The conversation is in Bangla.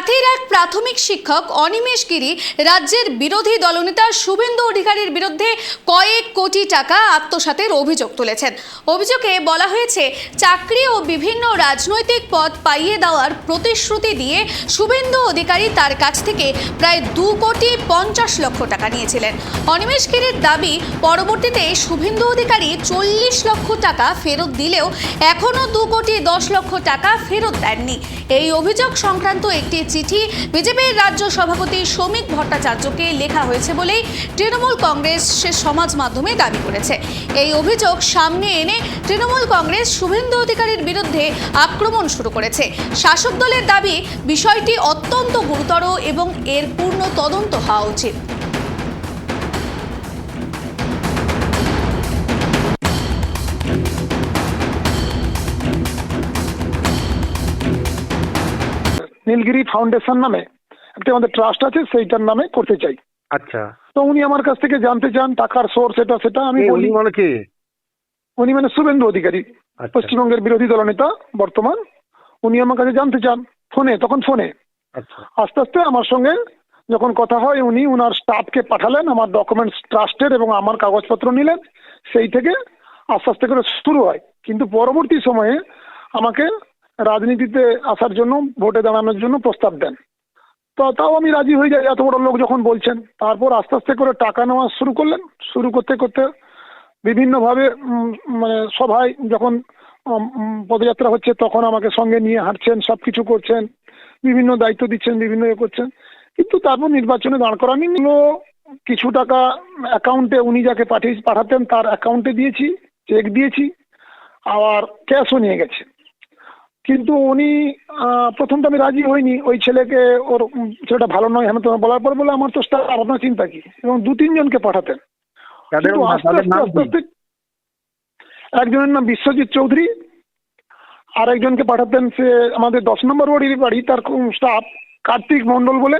কাথির এক প্রাথমিক শিক্ষক অনিমেষ গিরি রাজ্যের বিরোধী দলনেতা শুভেন্দু অধিকারীর বিরুদ্ধে কয়েক কোটি টাকা আত্মসাতের অভিযোগ তুলেছেন। অভিযোগে বলা হয়েছে, চাকরি ও বিভিন্ন রাজনৈতিক পদ পাইয়ে দেওয়ার প্রতিশ্রুতি দিয়ে শুভেন্দু অধিকারী তার কাছ থেকে প্রায় দু কোটি পঞ্চাশ লক্ষ টাকা নিয়েছিলেন। অনিমেষ গিরির দাবি, পরবর্তীতে শুভেন্দু অধিকারী চল্লিশ লক্ষ টাকা ফেরত দিলেও এখনও দু কোটি দশ লক্ষ টাকা ফেরত দেননি। এই অভিযোগ সংক্রান্ত একটি চিঠি। বিজেপির রাজ্য সভাপতি শ্রমিক ভট্টাচার্যকে লেখা হয়েছে বলেই তৃণমূল কংগ্রেস সে সমাজ মাধ্যমে দাবি করেছে। এই অভিযোগ সামনে এনে তৃণমূল কংগ্রেস শুভেন্দু অধিকারীর বিরুদ্ধে আক্রমণ শুরু করেছে। শাসক দলের দাবি, বিষয়টি অত্যন্ত গুরুতর এবং এর পূর্ণ তদন্ত হওয়া উচিত। নীলগিরি ফাউন্ডেশন নামে একটা আমাদের ট্রাস্ট আছে সেইটার নামে করতে চাই। আচ্ছা। তো উনি আমার কাছ থেকে জানতে চান টাকার সোর্স এটা সেটা আমি বলি। মানে কে? উনি মানে শুভেন্দু অধিকারী আচ্ছা। পশ্চিমবঙ্গের বিরোধী দলনেতা বর্তমান। উনি আমার কাছে জানতে চান ফোনে তখন ফোনে। আচ্ছা। আস্তে আস্তে আমার সঙ্গে যখন কথা হয় উনি উনার স্টাফকে পাঠালেন আমার ডকুমেন্টস ট্রাস্টের এবং আমার কাগজপত্র নিলেন। সেই থেকে আস্তে আস্তে করে শুরু হয়। কিন্তু পরবর্তী সময়ে আমাকে রাজনীতিতে আসার জন্য, ভোটে দাঁড়ানোর জন্য প্রস্তাব দেন। তো তাও আমি রাজি হয়ে যাই, এত বড় লোক যখন বলছেন। তারপর আস্তে আস্তে করে টাকা নেওয়া শুরু করলেন। শুরু করতে করতে বিভিন্নভাবে মানে সভায় যখন পদযাত্রা হচ্ছে, তখন আমাকে সঙ্গে নিয়ে হাঁটছেন সব কিছু করছেন, বিভিন্ন দায়িত্ব দিচ্ছেন, বিভিন্ন ইয়ে করছেন। কিন্তু তারপর নির্বাচনে দাঁড় করানি কিছু টাকা অ্যাকাউন্টে উনি যাকে পাঠিয়ে, পাঠাতেন, তার অ্যাকাউন্টে দিয়েছি চেক দিয়েছি, আবার ক্যাশও নিয়ে গেছে। কিন্তু উনি আহ, প্রথম তো আমি রাজি হইনি। ওই ছেলেকে ওর ছেলেটা ভালো নয় হ্যাঁ তোমার বলার পর বলে আমার তো স্টাফ আপনার চিন্তা কি? এবং দু তিনজনকে পাঠাতেন। একজনের নাম বিশ্বজিৎ চৌধুরী আর একজনকে পাঠাতেন সে আমাদের দশ নম্বর ওয়ার্ডের বাড়ি তার স্টাফ কার্তিক মন্ডল বলে